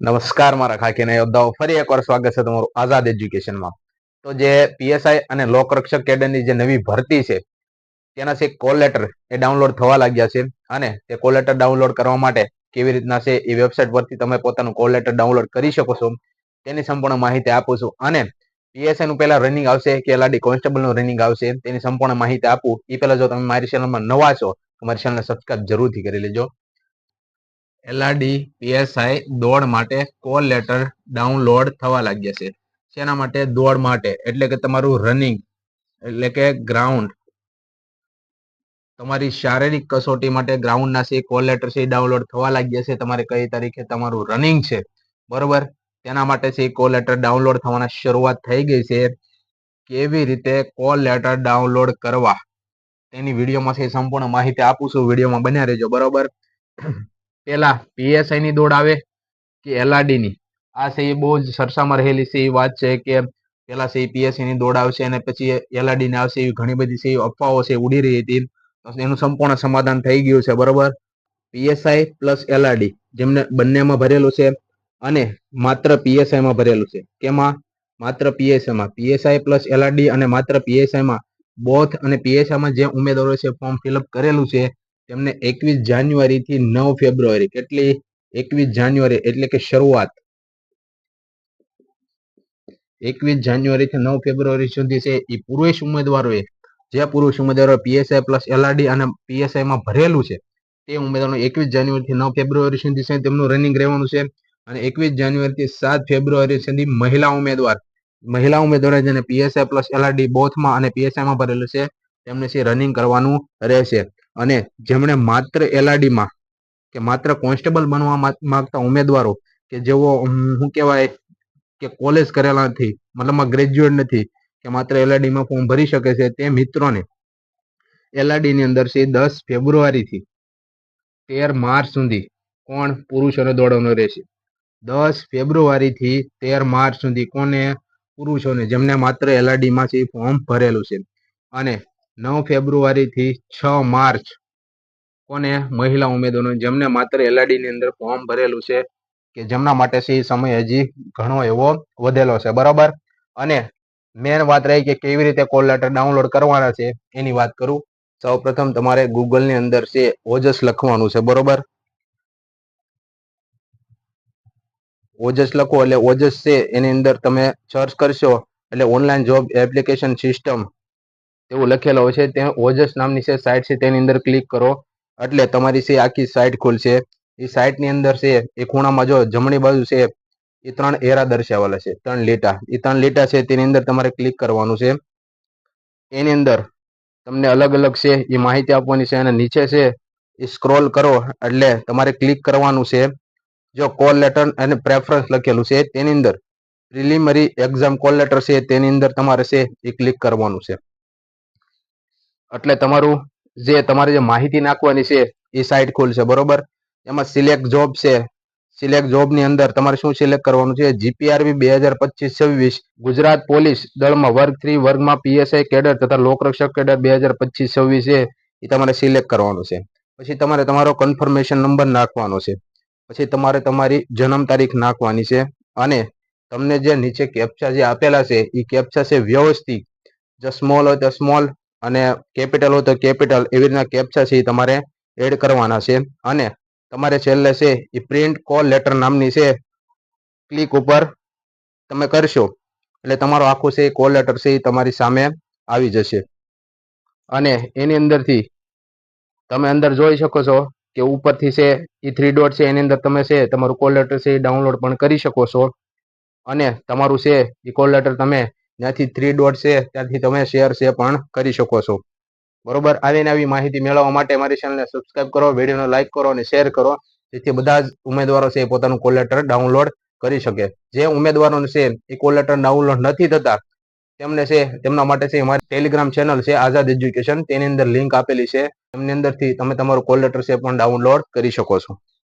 નમસ્કાર મારા ખાકીના યોદ્ધાઓ, ફરી એકવાર સ્વાગત છે તમારું આઝાદ એજ્યુકેશનમાં. તો જે પીએસઆઈ અને લોકરક્ષક કેડરની જે નવી ભરતી છે તેના છે કોલ લેટર એ ડાઉનલોડ થવા લાગ્યા છે અને તે કોલ લેટર ડાઉનલોડ કરવા માટે કેવી રીતના છે એ વેબસાઇટ પરથી તમે પોતાનું કોલ લેટર ડાઉનલોડ કરી શકો છો. તેની સંપૂર્ણ માહિતી આપું છું અને પીએસઆઈ નું પહેલા રનિંગ આવશે, કે એલઆરડી કોન્સ્ટેબલનું રનિંગ આવશે, તેની સંપૂર્ણ માહિતી આપું. એ પહેલા જો તમે મારી ચેનલમાં નવા છો, તો મારી ચેનલને સબસ્ક્રાઇબ જરૂરથી કરી લેજો. એલઆરડી પીએસઆઈ દોડ માટે કોલ લેટર ડાઉનલોડ થવા લાગ્યા છે. શેના માટે? દોડ માટે. એટલે કે તમારું રનિંગ એટલે કે ગ્રાઉન્ડ તમારી શારીરિક કસોટી માટે ગ્રાઉન્ડના છે કોલ લેટર છે ડાઉનલોડ થવા લાગ્યા છે. તમારે કઈ તારીખે તમારું રનિંગ છે? બરોબર? તેના માટે છે કોલ લેટર ડાઉનલોડ થવાના શરૂઆત થઈ ગઈ છે. કેવી રીતે કોલ લેટર ડાઉનલોડ કરવા? તેની વિડીયોમાં સંપૂર્ણ માહિતી આપું છું. વિડીયોમાં બન્યા રહેજો. બરોબર? પેલા પીએસઆઈ ની દોડ આવે કે એલઆરડી ની? આ છે બહુ જ સરસામાં રહેલી છે એ વાત છે કે પેલા છે એ ની દોડ આવશે અને પછી એલઆરડી ને આવશે એવી ઘણી બધી છે અફવાઓ છે ઉડી રહી હતી. એનું સંપૂર્ણ સમાધાન થઈ ગયું છે, બરોબર? પીએસઆઈ પ્લસ એલઆરડી જેમને બંનેમાં ભરેલું છે અને માત્ર પીએસઆઈ માં ભરેલું છે. કેમાં? માત્ર પીએસઆઈ માં. પીએસઆઈ પ્લસ એલઆરડી અને માત્ર પીએસઆઈ માં. બોથ અને પીએસઆઈ માં જે ઉમેદવારો છે ફોર્મ ફિલઅપ કરેલું છે તેમને એકવીસ જાન્યુઆરી થી નવ ફેબ્રુઆરી, કેટલી? એકવીસ જાન્યુઆરી એટલે કે શરૂઆત. એકવીસ જાન્યુઆરી થી નવ ફેબ્રુઆરી સુધી છે એ પુરુષ ઉમેદવારોએ. જે પુરુષ ઉમેદવારો પીએસઆઈ પ્લસ એલઆરડી અને પીએસઆઈ માં ભરેલું છે, તે ઉમેદવારો એકવીસ જાન્યુઆરી થી નવ ફેબ્રુઆરી સુધી છે તેમનું રનિંગ રહેવાનું છે. અને એકવીસ જાન્યુઆરી થી સાત ફેબ્રુઆરી સુધી મહિલા ઉમેદવાર. મહિલા ઉમેદવારો જેને પીએસઆઈ પ્લસ એલઆરડી બોથમાં અને પીએસઆઈ માં ભરેલું છે, તેમને છે રનિંગ કરવાનું રહેશે. અને જેમણે માત્ર એલઆરડીમાં કે માત્ર કોન્સ્ટેબલ બનવા માંગતા ઉમેદવારો કે જેઓ શું કહેવાય કે કોલેજ કરેલા નથી મતલબમાં ગ્રેજ્યુએટ નથી, કે માત્ર એલઆરડીમાં ફોર્મ ભરી શકે છે, તે મિત્રોને એલઆરડીની અંદર છે દસ ફેબ્રુઆરીથી તેર માર્ચ સુધી કોણ પુરુષોને દોડવાનો રહેશે? દસ ફેબ્રુઆરીથી તેર માર્ચ સુધી કોને પુરુષોને, જેમને માત્ર એલઆરડીમાં છે ફોર્મ ભરેલું છે. અને નવ ફેબ્રુઆરીથી છ માર્ચ કોને મહિલા ઉમેદવારો જેમને માત્ર એલઆઈડીની અંદર ફોર્મ ભરેલું છે કે જેમના માટે છે એ સમય હજી ઘણો એવો વધેલો છે, બરાબર? અને મેન વાત રહી કે કેવી રીતે કોલ લેટર ડાઉનલોડ કરવાના છે, એની વાત કરું. સૌ પ્રથમ તમારે ગૂગલની અંદર છે ઓજસ લખવાનું છે, બરોબર? ઓજસ લખો એટલે ઓજસ છે એની અંદર તમે સર્ચ કરશો એટલે ઓનલાઈન જોબ એપ્લિકેશન સિસ્ટમ એવું લખેલો હોય છે. તે ઓજસ નામની છે સાઇટ છે, તેની અંદર ક્લિક કરો. એટલે તમારી છે, આખી સાઇટ ખુલશે. એ સાઇટની અંદર છે, એ ખૂણામાં જો જમણી બાજુ છે એ ત્રણ એરા દર્શાવેલા છે, ત્રણ લીટા. એ ત્રણ લીટા છે, તેની અંદર તમારે ક્લિક કરવાનું છે. એની અંદર તમને અલગ અલગ છે એ માહિતી આપવાની છે અને નીચે છે એ સ્ક્રોલ કરો. એટલે તમારે ક્લિક કરવાનું છે. જો કોલ લેટર અને પ્રેફરન્સ લખેલું છે, તેની અંદર પ્રિલિમરી એક્ઝામ કોલ લેટર છે, તેની અંદર તમારે છે એ ક્લિક કરવાનું છે. એટલે તમારું જે તમારે જે માહિતી નાખવાની છે, એ સાઇટ ખુલશે, બરોબર? એમાં સિલેક્ટ જોબ છે. સિલેક્ટ જોબની અંદર તમારે શું સિલેક્ટ કરવાનું છે? જીપીઆરબી બે હજાર પચીસ છવ્વીસ, ગુજરાત પોલીસ દળમાં વર્ગ થ્રી, વર્ગમાં પીએસઆઈ કેડર તથા લોકરક્ષક કેડર બે હજાર પચીસ છવ્વીસ છે એ તમારે સિલેક્ટ કરવાનું છે. પછી તમારે તમારો કન્ફર્મેશન નંબર નાખવાનો છે. પછી તમારે તમારી જન્મ તારીખ નાખવાની છે. અને તમને જે નીચે કેપ્ચા જે આપેલા છે, એ કેપ્ચા છે વ્યવસ્થિત. જો સ્મોલ હોય તો સ્મોલ અને કેપિટલ હોય તો કેપિટલ એવી રીતના કેપ્ચા છે એ તમારે એડ કરવાના છે. અને તમારે છેલ્લે છે એ પ્રિન્ટ કોલ લેટર નામની છે ક્લિક ઉપર તમે કરશો. એટલે તમારો આખું છે કોલ લેટર છે એ તમારી સામે આવી જશે. અને એની અંદરથી તમે અંદર જોઈ શકો છો કે ઉપરથી છે એ થ્રી ડોટ છે, એની અંદર તમે છે તમારું કોલ લેટર છે એ ડાઉનલોડ પણ કરી શકો છો. અને તમારું છે એ કોલ લેટર તમે જ્યાંથી થ્રી ડોટ છે, ત્યાંથી તમે શેર છે પણ કરી શકો છો. બરોબર? આવી માહિતી મેળવવા માટે મારી ચેનલને સબસ્ક્રાઇબ કરો વિડીયોને લાઇક કરો અને શેર કરો. જેથી બધા જ ઉમેદવારો છે એ પોતાનું કોલ લેટર ડાઉનલોડ કરી શકે. જે ઉમેદવારોને છે એ કોલ લેટર ડાઉનલોડ નથી થતા, તેમને છે, તેમના માટે છે મારી ટેલિગ્રામ ચેનલ છે, આઝાદ એજ્યુકેશન તેની અંદર લિંક આપેલી છે. એમની અંદરથી તમે તમારું કોલ લેટર છે પણ ડાઉનલોડ કરી શકો છો.